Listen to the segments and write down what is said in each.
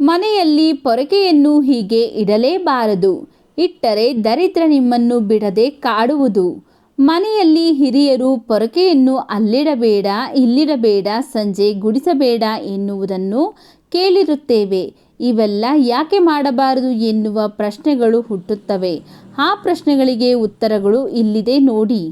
ಮನೆಯಲ್ಲಿ ಪೊರಕೆಯನ್ನು ಹೀಗೆ ಇಡಲೇಬಾರದು. ಇಟ್ಟರೆ ದರಿದ್ರ ನಿಮ್ಮನ್ನು ಬಿಡದೆ ಕಾಡುವುದು. ಮನೆಯಲ್ಲಿ ಹಿರಿಯರು ಪೊರಕೆಯನ್ನು ಅಲ್ಲಿಡಬೇಡ, ಇಲ್ಲಿಡಬೇಡ, ಸಂಜೆ ಗುಡಿಸಬೇಡ ಎನ್ನುವುದನ್ನು ಕೇಳಿರುತ್ತೇವೆ. ಇವೆಲ್ಲ ಯಾಕೆ ಮಾಡಬಾರದು ಎನ್ನುವ ಪ್ರಶ್ನೆಗಳು ಹುಟ್ಟುತ್ತವೆ. ಆ ಪ್ರಶ್ನೆಗಳಿಗೆ ಉತ್ತರಗಳು ಇಲ್ಲಿದೆ ನೋಡಿ.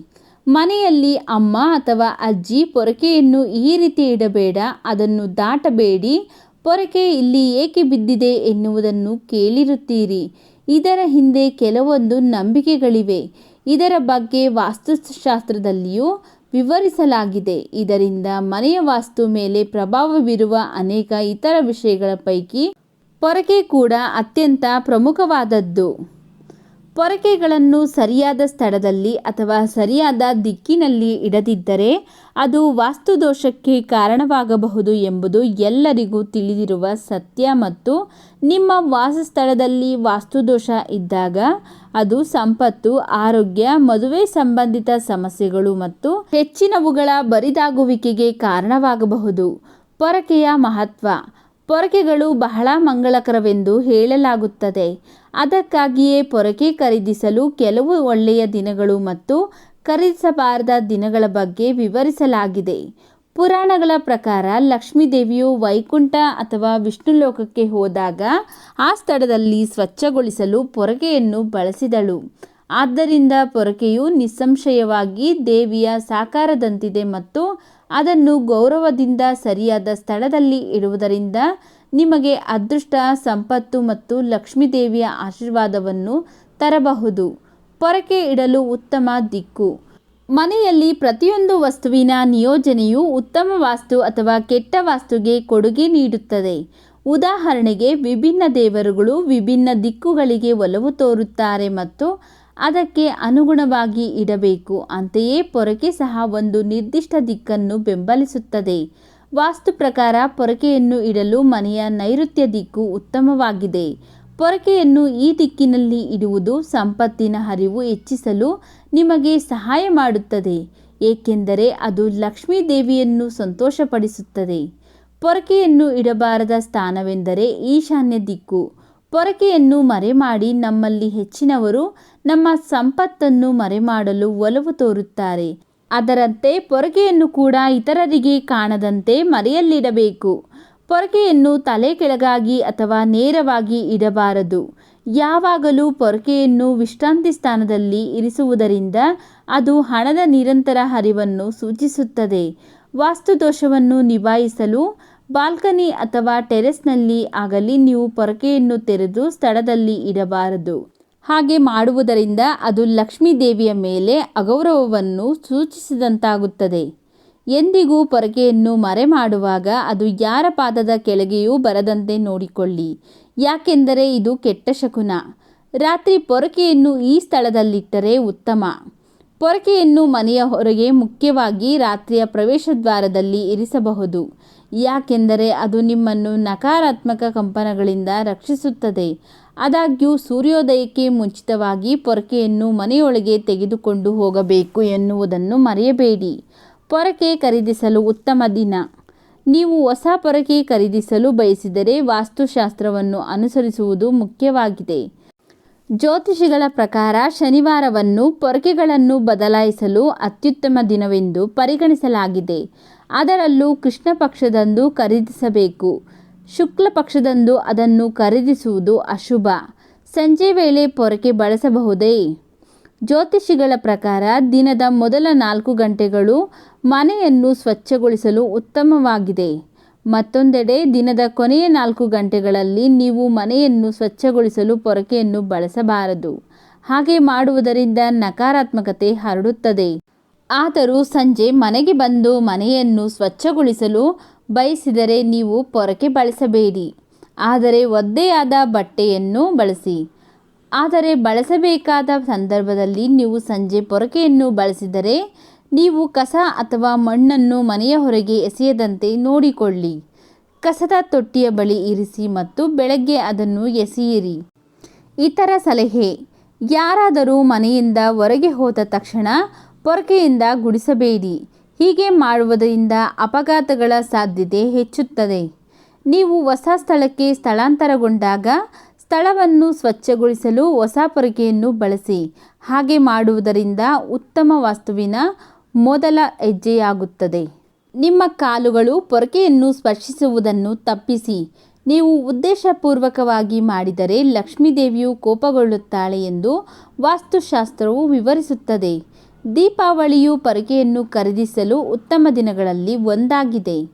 ಮನೆಯಲ್ಲಿ ಅಮ್ಮ ಅಥವಾ ಅಜ್ಜಿ ಪೊರಕೆಯನ್ನು ಈ ರೀತಿ ಇಡಬೇಡ, ಅದನ್ನು ದಾಟಬೇಡಿ ಪೊರಕೆ ಇಲ್ಲಿ ಏಕೆ ಬಿದ್ದಿದೆ ಎನ್ನುವುದನ್ನು ಕೇಳಿರುತ್ತೀರಿ. ಇದರ ಹಿಂದೆ ಕೆಲವೊಂದು ನಂಬಿಕೆಗಳಿವೆ. ಇದರ ಬಗ್ಗೆ ವಾಸ್ತುಶಾಸ್ತ್ರದಲ್ಲಿಯೂ ವಿವರಿಸಲಾಗಿದೆ. ಇದರಿಂದ ಮನೆಯ ವಾಸ್ತು ಮೇಲೆ ಪ್ರಭಾವ ಬೀರುವ ಅನೇಕ ಇತರ ವಿಷಯಗಳ ಪೈಕಿ ಪೊರಕೆ ಕೂಡ ಅತ್ಯಂತ ಪ್ರಮುಖವಾದದ್ದು. ಪೊರಕೆಗಳನ್ನು ಸರಿಯಾದ ಸ್ಥಳದಲ್ಲಿ ಅಥವಾ ಸರಿಯಾದ ದಿಕ್ಕಿನಲ್ಲಿ ಇಡದಿದ್ದರೆ ಅದು ವಾಸ್ತುದೋಷಕ್ಕೆ ಕಾರಣವಾಗಬಹುದು ಎಂಬುದು ಎಲ್ಲರಿಗೂ ತಿಳಿದಿರುವ ಸತ್ಯ ಮತ್ತು ನಿಮ್ಮ ವಾಸಸ್ಥಳದಲ್ಲಿ ವಾಸ್ತುದೋಷ ಇದ್ದಾಗ ಅದು ಸಂಪತ್ತು, ಆರೋಗ್ಯ, ಮದುವೆ ಸಂಬಂಧಿತ ಸಮಸ್ಯೆಗಳು ಮತ್ತು ಹೆಚ್ಚಿನವುಗಳ ಬರಿದಾಗುವಿಕೆಗೆ ಕಾರಣವಾಗಬಹುದು. ಪೊರಕೆಯ ಮಹತ್ವ ಪೊರಕೆಗಳು ಬಹಳ ಮಂಗಳಕರವೆಂದು ಹೇಳಲಾಗುತ್ತದೆ. ಅದಕ್ಕಾಗಿಯೇ ಪೊರಕೆ ಖರೀದಿಸಲು ಕೆಲವು ಒಳ್ಳೆಯ ದಿನಗಳು ಮತ್ತು ಖರೀದಿಸಬಾರದ ದಿನಗಳ ಬಗ್ಗೆ ವಿವರಿಸಲಾಗಿದೆ. ಪುರಾಣಗಳ ಪ್ರಕಾರ ಲಕ್ಷ್ಮೀದೇವಿಯು ವೈಕುಂಠ ಅಥವಾ ವಿಷ್ಣು ಲೋಕಕ್ಕೆ ಹೋದಾಗ ಆ ಸ್ಥಳದಲ್ಲಿ ಸ್ವಚ್ಛಗೊಳಿಸಲು ಪೊರಕೆಯನ್ನು ಬಳಸಿದಳು. ಆದ್ದರಿಂದ ಪೊರಕೆಯು ನಿಸ್ಸಂಶಯವಾಗಿ ದೇವಿಯ ಸಾಕಾರದಂತಿದೆ ಮತ್ತು ಅದನ್ನು ಗೌರವದಿಂದ ಸರಿಯಾದ ಸ್ಥಳದಲ್ಲಿ ಇಡುವುದರಿಂದ ನಿಮಗೆ ಅದೃಷ್ಟ, ಸಂಪತ್ತು ಮತ್ತು ಲಕ್ಷ್ಮೀದೇವಿಯ ಆಶೀರ್ವಾದವನ್ನು ತರಬಹುದು. ಪೊರಕೆ ಇಡಲು ಉತ್ತಮ ದಿಕ್ಕು. ಮನೆಯಲ್ಲಿ ಪ್ರತಿಯೊಂದು ವಸ್ತುವಿನ ನಿಯೋಜನೆಯು ಉತ್ತಮ ವಾಸ್ತು ಅಥವಾ ಕೆಟ್ಟ ವಾಸ್ತುಗೆ ಕೊಡುಗೆ ನೀಡುತ್ತದೆ. ಉದಾಹರಣೆಗೆ ವಿಭಿನ್ನ ದೇವರುಗಳು ವಿಭಿನ್ನ ದಿಕ್ಕುಗಳಿಗೆ ಒಲವು ತೋರುತ್ತಾರೆ ಮತ್ತು ಅದಕ್ಕೆ ಅನುಗುಣವಾಗಿ ಇಡಬೇಕು. ಅಂತೆಯೇ ಪೊರಕೆ ಸಹ ಒಂದು ನಿರ್ದಿಷ್ಟ ದಿಕ್ಕನ್ನು ಬೆಂಬಲಿಸುತ್ತದೆ. ವಾಸ್ತು ಪ್ರಕಾರ ಪೊರಕೆಯನ್ನು ಇಡಲು ಮನೆಯ ನೈಋತ್ಯ ದಿಕ್ಕು ಉತ್ತಮವಾಗಿದೆ. ಪೊರಕೆಯನ್ನು ಈ ದಿಕ್ಕಿನಲ್ಲಿ ಇಡುವುದು ಸಂಪತ್ತಿನ ಹರಿವು ಹೆಚ್ಚಿಸಲು ನಿಮಗೆ ಸಹಾಯ ಮಾಡುತ್ತದೆ. ಏಕೆಂದರೆ ಅದು ಲಕ್ಷ್ಮೀ ದೇವಿಯನ್ನು ಸಂತೋಷಪಡಿಸುತ್ತದೆ. ಪೊರಕೆಯನ್ನು ಇಡಬಾರದ ಸ್ಥಾನವೆಂದರೆ ಈಶಾನ್ಯ ದಿಕ್ಕು. ಪೊರಕೆಯನ್ನು ಮರೆಮಾಡಿ ನಮ್ಮಲ್ಲಿ ಹೆಚ್ಚಿನವರು ನಮ್ಮ ಸಂಪತ್ತನ್ನು ಮರೆಮಾಡಲು ಒಲವು ತೋರುತ್ತಾರೆ. ಅದರಂತೆ ಪೊರಕೆಯನ್ನು ಕೂಡ ಇತರರಿಗೆ ಕಾಣದಂತೆ ಮರೆಯಲ್ಲಿಡಬೇಕು. ಪೊರಕೆಯನ್ನು ತಲೆ ಕೆಳಗಾಗಿ ಅಥವಾ ನೇರವಾಗಿ ಇಡಬಾರದು. ಯಾವಾಗಲೂ ಪೊರಕೆಯನ್ನು ವಿಶ್ರಾಂತಿ ಸ್ಥಾನದಲ್ಲಿ ಇರಿಸುವುದರಿಂದ ಅದು ಹಣದ ನಿರಂತರ ಹರಿವನ್ನು ಸೂಚಿಸುತ್ತದೆ. ವಾಸ್ತುದೋಷವನ್ನು ನಿಭಾಯಿಸಲು ಬಾಲ್ಕನಿ ಅಥವಾ ಟೆರೆಸ್ನಲ್ಲಿ ಆಗಲಿ ನೀವು ಪೊರಕೆಯನ್ನು ತೆರೆದು ಸ್ಥಳದಲ್ಲಿ ಇಡಬಾರದು. ಹಾಗೆ ಮಾಡುವುದರಿಂದ ಅದು ಲಕ್ಷ್ಮೀ ದೇವಿಯ ಮೇಲೆ ಅಗೌರವವನ್ನು ಸೂಚಿಸಿದಂತಾಗುತ್ತದೆ. ಎಂದಿಗೂ ಪೊರಕೆಯನ್ನು ಮರೆ ಮಾಡುವಾಗ ಅದು ಯಾರ ಪಾದದ ಕೆಳಗೆಯೂ ಬರದಂತೆ ನೋಡಿಕೊಳ್ಳಿ. ಯಾಕೆಂದರೆ ಇದು ಕೆಟ್ಟ ಶಕುನ. ರಾತ್ರಿ ಪೊರಕೆಯನ್ನು ಈ ಸ್ಥಳದಲ್ಲಿಟ್ಟರೆ ಉತ್ತಮ. ಪೊರಕೆಯನ್ನು ಮನೆಯ ಹೊರಗೆ ಮುಖ್ಯವಾಗಿ ರಾತ್ರಿಯ ಪ್ರವೇಶದ್ವಾರದಲ್ಲಿ ಇರಿಸಬಹುದು. ಯಾಕೆಂದರೆ ಅದು ನಿಮ್ಮನ್ನು ನಕಾರಾತ್ಮಕ ಕಂಪನಗಳಿಂದ ರಕ್ಷಿಸುತ್ತದೆ. ಆದಾಗ್ಯೂ ಸೂರ್ಯೋದಯಕ್ಕೆ ಮುಂಚಿತವಾಗಿ ಪೊರಕೆಯನ್ನು ಮನೆಯೊಳಗೆ ತೆಗೆದುಕೊಂಡು ಹೋಗಬೇಕು ಎನ್ನುವುದನ್ನು ಮರೆಯಬೇಡಿ. ಪೊರಕೆ ಖರೀದಿಸಲು ಉತ್ತಮ ದಿನ. ನೀವು ಹೊಸ ಪೊರಕೆ ಖರೀದಿಸಲು ಬಯಸಿದರೆ ವಾಸ್ತುಶಾಸ್ತ್ರವನ್ನು ಅನುಸರಿಸುವುದು ಮುಖ್ಯವಾಗಿದೆ. ಜ್ಯೋತಿಷಿಗಳ ಪ್ರಕಾರ ಶನಿವಾರವನ್ನು ಪೊರಕೆಗಳನ್ನು ಬದಲಾಯಿಸಲು ಅತ್ಯುತ್ತಮ ದಿನವೆಂದು ಪರಿಗಣಿಸಲಾಗಿದೆ. ಅದರಲ್ಲೂ ಕೃಷ್ಣ ಪಕ್ಷದಂದು ಖರೀದಿಸಬೇಕು. ಶುಕ್ಲ ಪಕ್ಷದಂದು ಅದನ್ನು ಖರೀದಿಸುವುದು ಅಶುಭ. ಸಂಜೆ ವೇಳೆ ಪೊರಕೆ ಬಳಸಬಹುದೇ? ಜ್ಯೋತಿಷಿಗಳ ಪ್ರಕಾರ ದಿನದ ಮೊದಲ ನಾಲ್ಕು ಗಂಟೆಗಳು ಮನೆಯನ್ನು ಸ್ವಚ್ಛಗೊಳಿಸಲು ಉತ್ತಮವಾಗಿದೆ. ಮತ್ತೊಂದೆಡೆ ದಿನದ ಕೊನೆಯ ನಾಲ್ಕು ಗಂಟೆಗಳಲ್ಲಿ ನೀವು ಮನೆಯನ್ನು ಸ್ವಚ್ಛಗೊಳಿಸಲು ಪೊರಕೆಯನ್ನು ಬಳಸಬಾರದು. ಹಾಗೆ ಮಾಡುವುದರಿಂದ ನಕಾರಾತ್ಮಕತೆ ಹರಡುತ್ತದೆ. ಆದರೂ ಸಂಜೆ ಮನೆಗೆ ಬಂದು ಮನೆಯನ್ನು ಸ್ವಚ್ಛಗೊಳಿಸಲು ಬಯಸಿದರೆ ನೀವು ಪೊರಕೆ ಬಳಸಬೇಡಿ. ಆದರೆ ಒದ್ದೆಯಾದ ಬಟ್ಟೆಯನ್ನು ಬಳಸಿ. ಆದರೆ ಬಳಸಬೇಕಾದ ಸಂದರ್ಭದಲ್ಲಿ ನೀವು ಸಂಜೆ ಪೊರಕೆಯನ್ನು ಬಳಸಿದರೆ ನೀವು ಕಸ ಅಥವಾ ಮಣ್ಣನ್ನು ಮನೆಯ ಹೊರಗೆ ಎಸೆಯದಂತೆ ನೋಡಿಕೊಳ್ಳಿ. ಕಸದ ತೊಟ್ಟಿಯ ಬಳಿ ಇರಿಸಿ ಮತ್ತು ಬೆಳಗ್ಗೆ ಅದನ್ನು ಎಸೆಯಿರಿ. ಇತರ ಸಲಹೆ, ಯಾರಾದರೂ ಮನೆಯಿಂದ ಹೊರಗೆ ಹೋದ ತಕ್ಷಣ ಪೊರಕೆಯಿಂದ ಗುಡಿಸಬೇಡಿ. ಹೀಗೆ ಮಾಡುವುದರಿಂದ ಅಪಘಾತಗಳ ಸಾಧ್ಯತೆ ಹೆಚ್ಚುತ್ತದೆ. ನೀವು ಹೊಸ ಸ್ಥಳಕ್ಕೆ ಸ್ಥಳಾಂತರಗೊಂಡಾಗ ಸ್ಥಳವನ್ನು ಸ್ವಚ್ಛಗೊಳಿಸಲು ಹೊಸ ಪೊರಕೆಯನ್ನು ಬಳಸಿ. ಹಾಗೆ ಮಾಡುವುದರಿಂದ ಉತ್ತಮ ವಾಸ್ತುವಿನ ಮೊದಲ ಹೆಜ್ಜೆಯಾಗುತ್ತದೆ. ನಿಮ್ಮ ಕಾಲುಗಳು ಪೊರಕೆಯನ್ನು ಸ್ಪರ್ಶಿಸುವುದನ್ನು ತಪ್ಪಿಸಿ. ನೀವು ಉದ್ದೇಶಪೂರ್ವಕವಾಗಿ ಮಾಡಿದರೆ ಲಕ್ಷ್ಮೀದೇವಿಯು ಕೋಪಗೊಳ್ಳುತ್ತಾಳೆ ಎಂದು ವಾಸ್ತುಶಾಸ್ತ್ರವು ವಿವರಿಸುತ್ತದೆ. ದೀಪಾವಳಿಯು ಪೊರಕೆಯನ್ನು ಖರೀದಿಸಲು ಉತ್ತಮ ದಿನಗಳಲ್ಲಿ ಒಂದಾಗಿದೆ.